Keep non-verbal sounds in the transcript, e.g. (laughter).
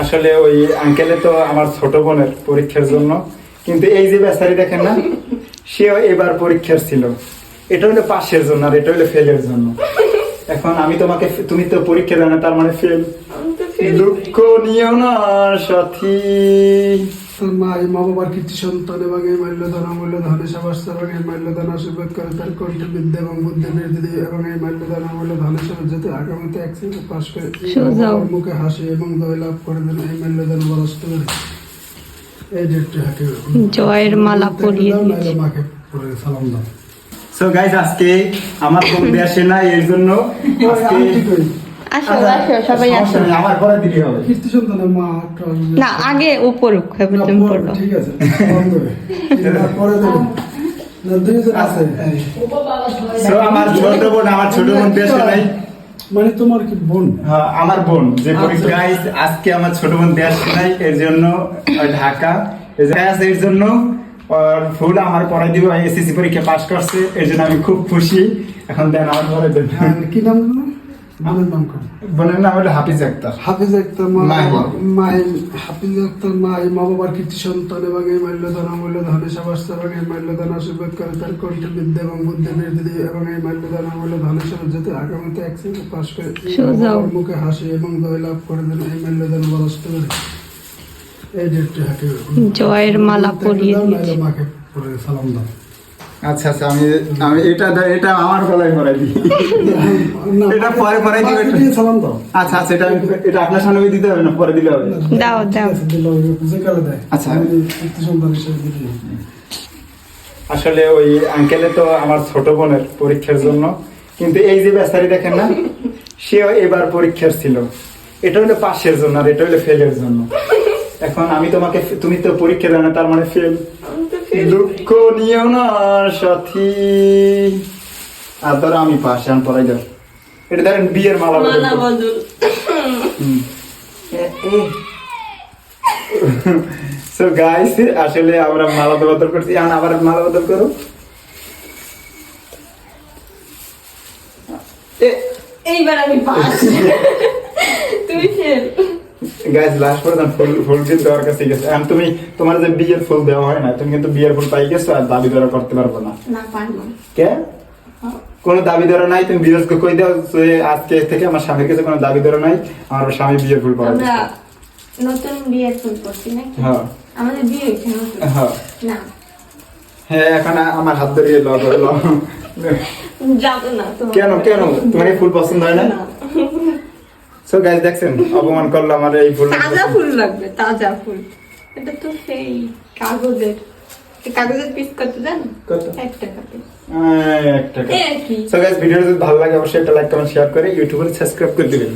আসলে ওই আঙ্কেলে তো আমার ছোট বোনের পরীক্ষার জন্য। কিন্তু এই যে বেচারি দেখেন না সেও এবার পরীক্ষার ছিল। এটা হলো পাশের জন্য আর এটা হলো ফেলের জন্য। এখন আমি তোমাকে তুমি তো পরীক্ষা দেয় না তার মানে ফেল ফেল দুঃখ নিও না সাথী। তার মা বাবার কৃতি সন্তান এবং এই মাল্যদান অমূল্য ধনে সাবাস্ত এবং এই মাল্যদান আশীর্বাদ করে তার কণ্ঠে বিদ্যা এবং বুদ্ধি বৃদ্ধি এবং এই মাল্যদান অমূল্য ধনে সাবাস যাতে আগামীতে একসঙ্গে পাশ করে। মুখে হাসি এবং জয় লাভ করে দেন এই মাল্যদান বরস্ত করে এই ডেটটি হাতে জয়ের মালা পরিয়ে দিয়েছে। মাকে পরে সালাম দাও। সো গাইজ আজকে আমার বোন আসে না এর জন্য আজকে আসো আসো সবাই আসো। আমার পরে দিতে হবে। কীর্তি সন্তানের মা না আগে ঠিক আছে পরে দেবে। দুইজন আছে। আমার ছোট বোন আমার ছোট বোন দেশে নাই? মানে তোমার কি বোন? হ্যাঁ, আমার বোন যে আচ্ছা। পরীক্ষায় আজকে আমার ছোট বোন দেশে নাই এর জন্য ঢাকা। এই এর জন্য ফুল আমার পড়াই দিব এসএসসি পরীক্ষা পাশ করছে এর জন্য আমি খুব খুশি। এখন দেন আমার পরে দেন। কি নাম জানো? নাম কি? বোনের নাম হলো হাফিজ আক্তার। হাফিজ আক্তার মাই হাফিজ আক্তার মা মা বাবার কৃতি সন্তান এবং এই মাল্যদান অমূল্য ধনে এবং এই মাল্যদান আশীর্বাদ করে তার কণ্ঠে বিদ্যা এবং বুদ্ধি বৃদ্ধি এবং এই মাল্যদান অমূল্য ধনে সাবাস যাতে আগামীতে একসঙ্গে পাশ করে মুখে হাসি এবং জয় লাভ করে দেন এই মাল্যদান বরস্ত করে। এই ডেটটি হাতে জয়ের মালা পরিয়ে দিয়েছে। মাকে পরে সালাম দাও। আচ্ছা আচ্ছা আমি আমি এটা এটা আমার গলায় পরাই দিই। এটা পরে পরাই দিবে সালাম দাও আচ্ছা আচ্ছা এটা এটা আপনার সামনে দিতে হবে না পরে দিলে হবে দাও, দাও। আচ্ছা। আসলে ওই আঙ্কেলে তো আমার ছোট বোনের পরীক্ষার জন্য কিন্তু এই যে বেচারি দেখেন না সেও এবার পরীক্ষার ছিল। এটা হলো পাশের জন্য আর এটা হলো ফেলের জন্য। এখন আমি তোমাকে তুমি তো পরীক্ষা দেয় না তার মানে ফেল দুঃখ নিও না সাথী। আর ধরো আমি পাশে আন পড়াই দাও এটা ধরেন বিয়ের মালা বদল। সো গাইস আসলে আমরা মালা বদল করছি। এখন আবার মালা বদল করো। এইবার আমি পাস (laughs) তুমি ফেল গাইস লাস্ট পর্যন্ত ফুল ফুল কিন্তু দেওয়ার কাছে গেছে এখন তুমি তোমার যে বিয়ের ফুল দেওয়া হয় না। তুমি কিন্তু বিয়ের ফুল পাই গেছো আর দাবি দেওয়া করতে পারব না। কে? কোনো দাবি ধরা নাই তুমি বিরোধকে কই দাও যে আজকে থেকে আমার স্বামীর কাছে কোনো দাবি ধরা নাই আমার স্বামী বিয়ের ফুল পাওয়া নতুন বিয়ের ফুল করছি নাকি? হ্যাঁ আমাদের বিয়ে হয়েছে নতুন হ্যাঁ না। হ্যাঁ এখন আমার হাত ধরিয়ে ল ল কেন কেন? তোমার ফুল পছন্দ হয় না। সো গাইস দেখছেন? অপমান করল আমার এই ফুল তাজা ফুল লাগবে তাজা ফুল। এটা তো সেই কাগজের। কাগজের পিস কত জানো? কত? এক টাকা আহ, এক টাকা। সো গাইস ভিডিওটা যদি ভালো লাগে অবশ্যই একটা লাইক কমেন্ট শেয়ার করে ইউটিউবে সাবস্ক্রাইব করে দিবেন।